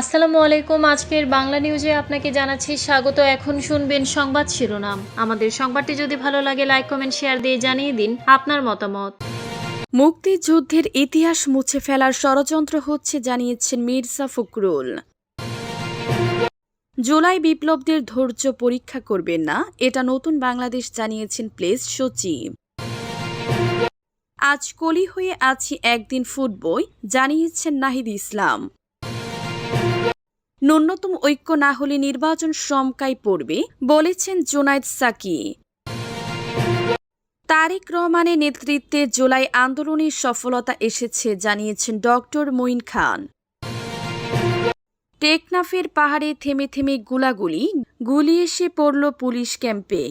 আসসালামু আলাইকুম। আজকের বাংলা নিউজে আপনাকে জানাচ্ছি স্বাগত। এখন শুনবেন সংবাদ শিরোনাম। আমাদের সংবাদটি যদি ভালো লাগে লাইক কমেন্ট শেয়ার দিয়ে জানিয়ে দিন আপনার মতামত। মুক্তিযুদ্ধের ইতিহাস মুছে ফেলার ষড়যন্ত্র হচ্ছে, জানিয়েছেন মির্জা ফখরুল। জুলাই বিপ্লবদের ধৈর্য পরীক্ষা করবেন না, এটা নতুন বাংলাদেশ জানিয়েছেন প্লেস সচিব। আজ কলি হয়ে আছি একদিন ফুটবই জানিয়েছেন নাহিদ ইসলাম। ন্যূনতম ঐক্য না হলে নির্বাচন শমকায় পড়বে, বলেছেন জোনায়েদ সাকি। তারেক রহমানের নেতৃত্বে জুলাই আন্দোলনের সফলতা এসেছে, জানিয়েছেন ডক্টর মঈন খান। টেকনাফের পাহাড়ে থেমে থেমে গুলাগুলি, গুলি এসে পড়ল পুলিশ ক্যাম্পে।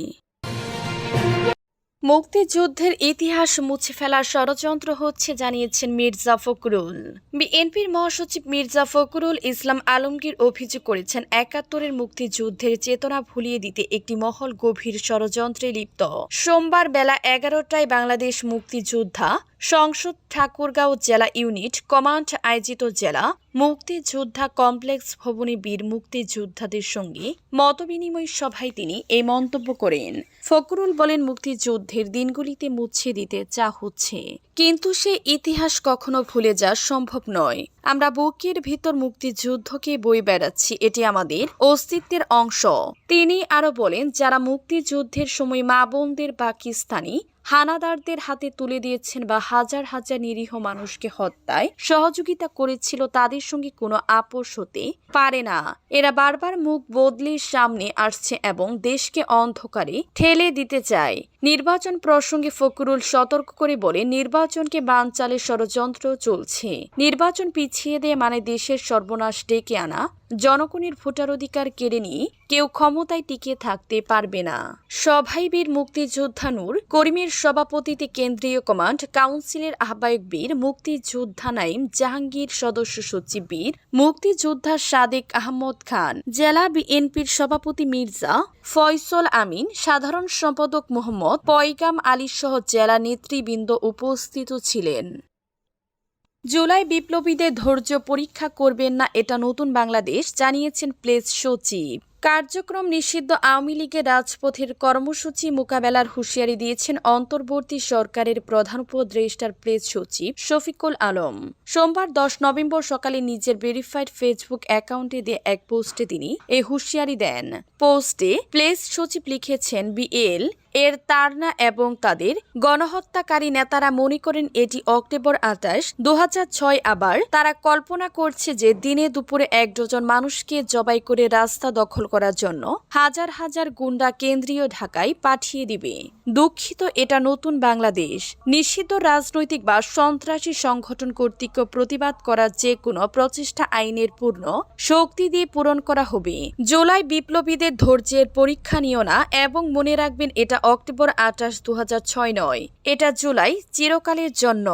মুক্তিযুদ্ধের ইতিহাস মুছে ফেলার ষড়যন্ত্র হচ্ছে, জানিয়েছেন মির্জা ফখরুল। বিএনপির মহাসচিব মির্জা ফখরুল ইসলাম আলমগীর অভিযোগ করেছেন, একাত্তরের মুক্তিযুদ্ধের চেতনা ভুলিয়ে দিতে একটি মহল গভীর ষড়যন্ত্রে লিপ্ত। সোমবার বেলা এগারোটায় বাংলাদেশ মুক্তিযোদ্ধা সংসদ ঠাকুরগাঁও জেলা ইউনিট কমান্ড আয়োজিত জেলা মুক্তিযোদ্ধা কমপ্লেক্স ভবনে বীর মুক্তিযোদ্ধাদের সঙ্গে মতবিনিময় সভায় তিনি এই মন্তব্য করেন। ফখরুল বলেন, মুক্তিযুদ্ধের দিনগুলিতে মুছে দিতে চা হচ্ছে, কিন্তু সে ইতিহাস কখনো ভুলে যাওয়া সম্ভব নয়। আমরা বুকের ভিতর মুক্তিযুদ্ধকে বই বেড়াচ্ছি, এটি আমাদের অস্তিত্বের অংশ। তিনি আরও বলেন, যারা মুক্তিযুদ্ধের সময় মা বোনদের পাকিস্তানি হানাদারদের হাতে তুলে দিয়েছেন বা হাজার হাজার নিরীহ মানুষকে হত্যায় সহযোগিতা করেছিল তাদের সঙ্গে কোনো আপোষ হতে পারে না। এরা বারবার মুখ বদলে সামনে আসছে এবং দেশকে অন্ধকারে ঠেলে দিতে চায়। নির্বাচন প্রসঙ্গে ফখরুল সতর্ক করে বলে নির্বাচনকে বানচালে ষড়যন্ত্র চলছে। নির্বাচন পিছিয়ে দেয় মানে দেশের সর্বনাশ ডেকে আনা জনগণের ভোটার অধিকার কেড়ে নিয়ে কেউ ক্ষমতায় টিকে থাকতে পারবে না। সভায় বীর মুক্তিযোদ্ধা নূর, করিমের সভাপতিতে কেন্দ্রীয় কমান্ড কাউন্সিলের আহ্বায়ক বীর মুক্তিযোদ্ধা নাইম, জাহাঙ্গীর সদস্য সচিব বীর মুক্তিযোদ্ধা সাদেক আহমদ খান, জেলা বিএনপির সভাপতি মির্জা ফয়সল আমিন, সাধারণ সম্পাদক মোহাম্মদ পয়গাম আলী সহ জেলা নেতৃবৃন্দ উপস্থিত ছিলেন। জুলাই বিপ্লবীদের ধৈর্য পরীক্ষা করবেন না এটা নতুন বাংলাদেশ জানিয়েছেন প্লেস সচিব। কার্যক্রম নিষিদ্ধ আওয়ামী লীগের রাজপথের কর্মসূচি মোকাবেলার হুঁশিয়ারি দিয়েছেন অন্তর্বর্তী সরকারের প্রধান উপদেষ্টার প্রেস সচিব শফিকুল আলম। সোমবার দশ নভেম্বর সকালে নিজের ভেরিফাইড ফেসবুক অ্যাকাউন্টে দিয়ে এক পোস্টে তিনি এই হুঁশিয়ারি দেন। পোস্টে প্লেস সচিব লিখেছেন, বিএল, এর তারনা এবং তাদের গণহত্যাকারী নেতারা মনে করেন এটি অক্টোবর আঠাশ দু আবার তারা কল্পনা করছে যে দিনে দুপুরে এক ডজন মানুষকে জবাই করে রাস্তা দখল করার জন্য হাজার হাজার গুন্ডা কেন্দ্রীয় ঢাকায় পাঠিয়ে দিবে। দুঃখিত, এটা নতুন বাংলাদেশ। নিষিদ্ধ রাজনৈতিক বা সন্ত্রাসী সংগঠন কর্তৃক প্রতিবাদ করার যে কোনো প্রচেষ্টা আইনের পূর্ণ শক্তি দিয়ে পূরণ করা হবে। জুলাই বিপ্লবীদের ধৈর্যের পরীক্ষা নিও না এবং মনে রাখবেন এটা অক্টোবর আঠাশ দু নয়। এটা জুলাই চিরকালের জন্য।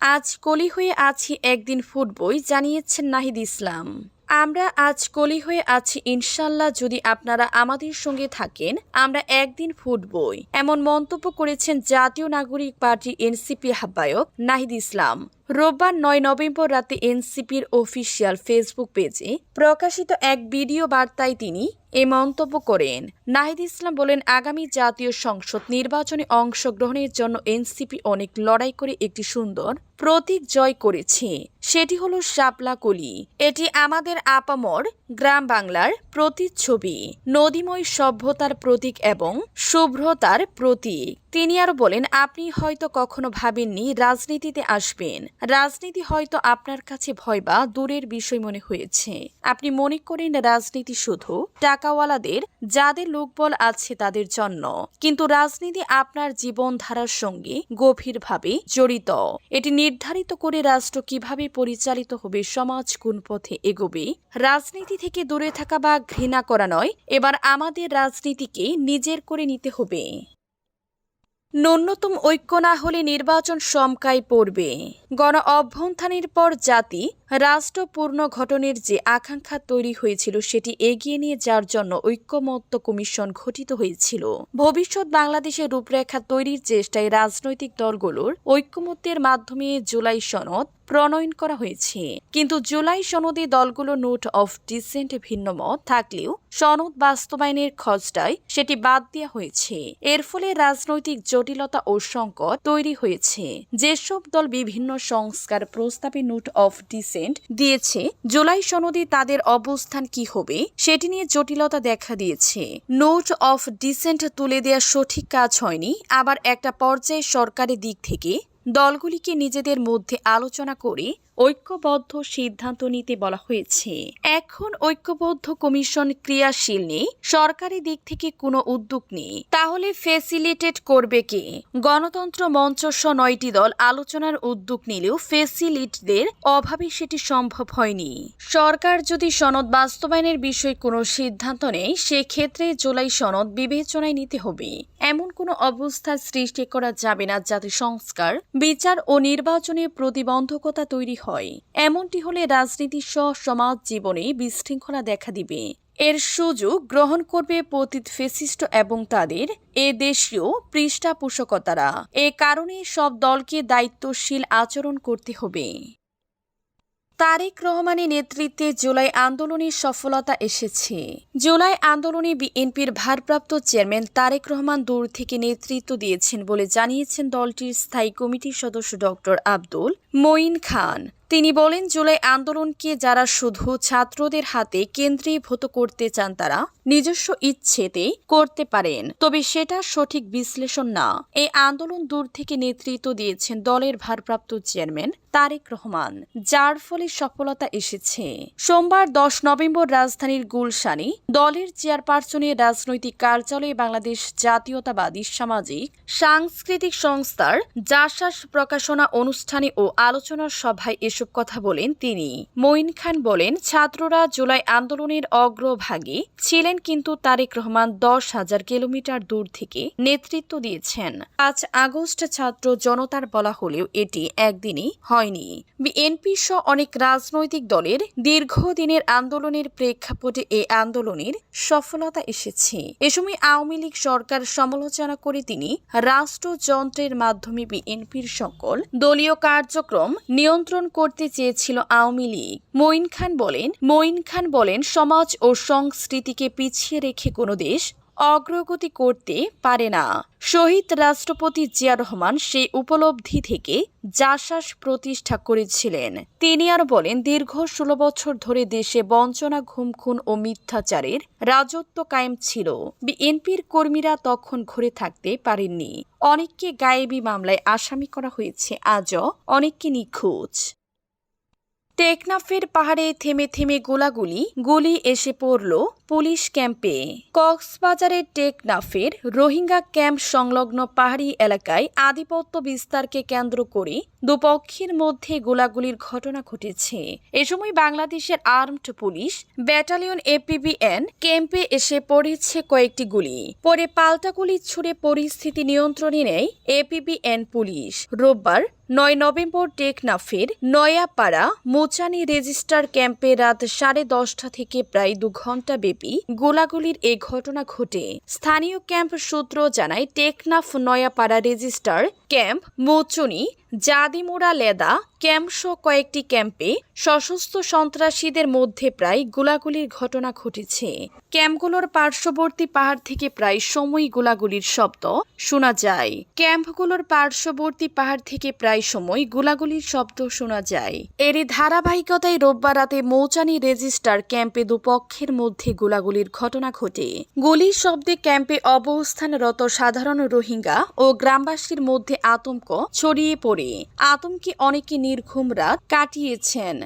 আজ কলি হয়ে আছি একদিন ফুটবই জানিয়েছেন নাহিদ ইসলাম। আমরা আজ কলি হয়ে আছি ইনশাল্লাহ যদি আপনারা আমাদের সঙ্গে থাকেন, আমরা একদিন ফুটবই। এমন মন্তব্য করেছেন জাতীয় নাগরিক পার্টি এনসিপি আহ্বায়ক নাহিদ ইসলাম। রোববার নয় নভেম্বর রাতে এনসিপির অফিসিয়াল ফেসবুক পেজে প্রকাশিত এক ভিডিও বার্তায় তিনি এ মন্তব্য করেন। নাহিদ ইসলাম বলেন, আগামী জাতীয় সংসদ নির্বাচনে অংশগ্রহণের জন্য এনসিপি অনেক লড়াই করে একটি সুন্দর প্রতীক জয় করেছে। সেটি হল শাপলা কলি এটি আমাদের আপামর গ্রাম বাংলার প্রতিচ্ছবি। নদীময় সভ্যতার প্রতীক এবং শুভ্রতার প্রতীক। তিনি আরও বলেন, আপনি হয়তো কখনো ভাবেননি রাজনীতিতে আসবেন। রাজনীতি হয়তো আপনার কাছে ভয় বা দূরের বিষয় মনে হয়েছে। আপনি মনে করেন রাজনীতি শুধু টাকাওয়ালাদের, যাদের লোকবল আছে তাদের জন্য। কিন্তু রাজনীতি আপনার জীবনধারার সঙ্গে গভীরভাবে জড়িত। এটি নির্ধারিত করে রাষ্ট্র কীভাবে পরিচালিত হবে, সমাজ কোন পথে এগোবে, রাজনীতি থেকে দূরে থাকা বা ঘৃণা করা নয়। এবার আমাদের রাজনীতিকে নিজের করে নিতে হবে। ন্যূনতম ঐক্য না হলে নির্বাচন সমকায় পড়বে। গণ অভ্যন্থানের পর জাতি রাষ্ট্রপূর্ণ ঘটনের যে আকাঙ্ক্ষা তৈরি হয়েছিল সেটি এগিয়ে নিয়ে যাওয়ার জন্য ঐক্যমত্য কমিশন গঠিত হয়েছিল। ভবিষ্যৎ বাংলাদেশের রূপরেখা তৈরির চেষ্টায় রাজনৈতিক দলগুলোর ঐক্যমত্যের মাধ্যমে জুলাই সনদ প্রণয়ন করা হয়েছে। কিন্তু জুলাই সনদে দলগুলো নোট অফ ডিসেন্ট ভিন্ন মত থাকলেও সনদ বাস্তবায়নের খসড়ায় সেটি বাদ দেওয়া হয়েছে। এর ফলে রাজনৈতিক জটিলতা ও সংকট তৈরি হয়েছে। যেসব দল বিভিন্ন সংস্কার প্রস্তাবে নোট অফ ডিসেন্ট দিয়েছে। জুলাই সনদে তাদের অবস্থান কি হবে, সেটি নিয়ে জটিলতা দেখা দিয়েছে। নোট অফ ডিসেন্ট তুলে দেওয়া সঠিক কাজ হয়নি, আবার একটা পর্যায়ে সরকারের দিক থেকে দলগুলিকে নিজেদের মধ্যে আলোচনা করে ঐক্যবদ্ধ সিদ্ধান্ত নিতে বলা হয়েছে। এখন ঐক্যবদ্ধ কমিশন ক্রিয়াশীল নেই, সরকারি দিক থেকে কোনো উদ্যোগ নেই। তাহলে ফেসিলিটেট করবে কে? গণতন্ত্র মঞ্চ নয়টি দল আলোচনার উদ্যোগ নিলেও ফেসিলিটদের অভাবে সেটি সম্ভব হয়নি। সরকার যদি সনদ বাস্তবায়নের বিষয়ে কোনো সিদ্ধান্ত নেয়, সেক্ষেত্রে জুলাই সনদ বিবেচনায় নিতে হবে। এমন কোনো অবস্থা সৃষ্টি করা যাবে না যাতে সংস্কার বিচার ও নির্বাচনে প্রতিবন্ধকতা তৈরি হয়। এমনটি হলে রাজনীতি সহ সমাজ জীবনে বিশৃঙ্খলা দেখা দিবে। এর সুযোগ গ্রহণ করবে পতিত ফেসিস্ট এবং তাদের এ দেশীয় পৃষ্ঠপোষকতারা। এ কারণে সব দলকে দায়িত্বশীল আচরণ করতে হবে। তারেক রহমানের নেতৃত্বে জুলাই আন্দোলনের সফলতা এসেছে। জুলাই আন্দোলনে বিএনপির ভারপ্রাপ্ত চেয়ারম্যান তারেক রহমান দূর থেকে নেতৃত্ব দিয়েছেন বলে জানিয়েছেন দলটির স্থায়ী কমিটির সদস্য ডক্টর আব্দুল মঈন খান। তিনি বলেন, জুলাই আন্দোলনকে যারা শুধু ছাত্রদের হাতে কেন্দ্রীভূত করতে চান, তারা নিজস্ব ইচ্ছেতে করতে পারেন। তবে সেটা সঠিক বিশ্লেষণ না। এই আন্দোলন দূর থেকে নেতৃত্ব দিয়েছেন দলের ভারপ্রাপ্ত চেয়ারম্যান তারেক রহমান, যার ফলে সফলতা এসেছে। সোমবার দশ নভেম্বর রাজধানীর গুলশানে দলের চেয়ারপারসনের রাজনৈতিক কার্যালয়ে বাংলাদেশ জাতীয়তাবাদী সামাজিক সাংস্কৃতিক সংস্থার জাসাস প্রকাশনা অনুষ্ঠানে ও আলোচনা সভায় এসব কথা বলেন তিনি। মঈন খান বলেন, ছাত্ররা জুলাই আন্দোলনের অগ্রভাগে ছিলেন কিন্তু তারেক রহমান দশ হাজার কিলোমিটার দূর থেকে নেতৃত্ব দিয়েছেন। পাঁচ আগস্ট ছাত্র জনতার বলা হলেও এটি একদিনই হয়নি। বিএনপি সহ অনেক রাজনৈতিক দলের দীর্ঘদিনের আন্দোলনের প্রেক্ষাপটে এই আন্দোলনের সফলতা এসেছে। এ সময় আওয়ামী লীগ সরকার সমালোচনা করে তিনি, রাষ্ট্রযন্ত্রের মাধ্যমে বিএনপির সকল দলীয় কার্যক্রম নিয়ন্ত্রণ করতে চেয়েছিল আওয়ামী লীগ। মঈন খান বলেন, মঈন খান বলেন, সমাজ ও সংস্কৃতিকে পিছিয়ে রেখে কোনো দেশ অগ্রগতি করতে পারে না। শহীদ রাষ্ট্রপতি জিয়া রহমান সেই উপলব্ধি থেকে জাসাস প্রতিষ্ঠা করেছিলেন। তিনি আর বলেন, দীর্ঘ ষোলো বছর ধরে দেশে বঞ্চনা ঘুম খুন ও মিথ্যাচারের রাজত্ব কায়েম ছিল। বিএনপির কর্মীরা তখন ঘুরে থাকতে পারেননি। অনেককে গায়েবী মামলায় আসামি করা হয়েছে। আজও অনেককে নিখোঁজ। টেকনাফের পাহাড়ে থেমে থেমে গোলাগুলি, গুলি এসে পড়ল পুলিশ ক্যাম্পে। কক্সবাজারের টেকনাফের রোহিঙ্গা ক্যাম্প সংলগ্ন পাহাড়ি এলাকায় আধিপত্য বিস্তারকে কেন্দ্র করে দুপক্ষের মধ্যে গোলাগুলির ঘটনা ঘটেছে। এ সময় বাংলাদেশের আর্মড পুলিশ, ব্যাটালিয়ন এপিবিএন ক্যাম্পে এসে পড়েছে কয়েকটি গুলি। পরে পাল্টা গুলি ছুড়ে পরিস্থিতি নিয়ন্ত্রণে নেয় এপিবিএন পুলিশ। রোববার নয় নভেম্বর টেকনাফের নয়াপাড়া মোচানি রেজিস্টার ক্যাম্পে রাত সাড়ে দশটা থেকে প্রায় দু ঘণ্টা ব্যাপী গোলাগুলির এ ঘটনা ঘটে। স্থানীয় ক্যাম্প সূত্র জানায়, Teknaf Nayapara register camp Mochoni Jadimura Leda camp সহ কয়েকটি ক্যাম্পে সশস্ত্র সন্ত্রাসীদের মধ্যে প্রায় গোলাগুলির ঘটনা ঘটেছে। ক্যাম্পগুলোর পার্শ্ববর্তী পাহাড় থেকে প্রায় সময় গোলাগুলির শব্দ শোনা যায়। ক্যাম্পগুলোর পার্শ্ববর্তী পাহাড় থেকে প্রায় সময় গোলাগুলির শব্দ শোনা যায়। এরই ধারাবাহিকতায় রোববার রাতে মৌচানি রেজিস্টার ক্যাম্পে দুপক্ষের মধ্যে গোলাগুলির ঘটনা ঘটে। গুলির শব্দে ক্যাম্পে অবস্থানরত সাধারণ রোহিঙ্গা ও গ্রামবাসীর মধ্যে আতঙ্ক ছড়িয়ে পড়ে। আতঙ্কে অনেকে নির্ঘুম রাত কাটিয়েছেন।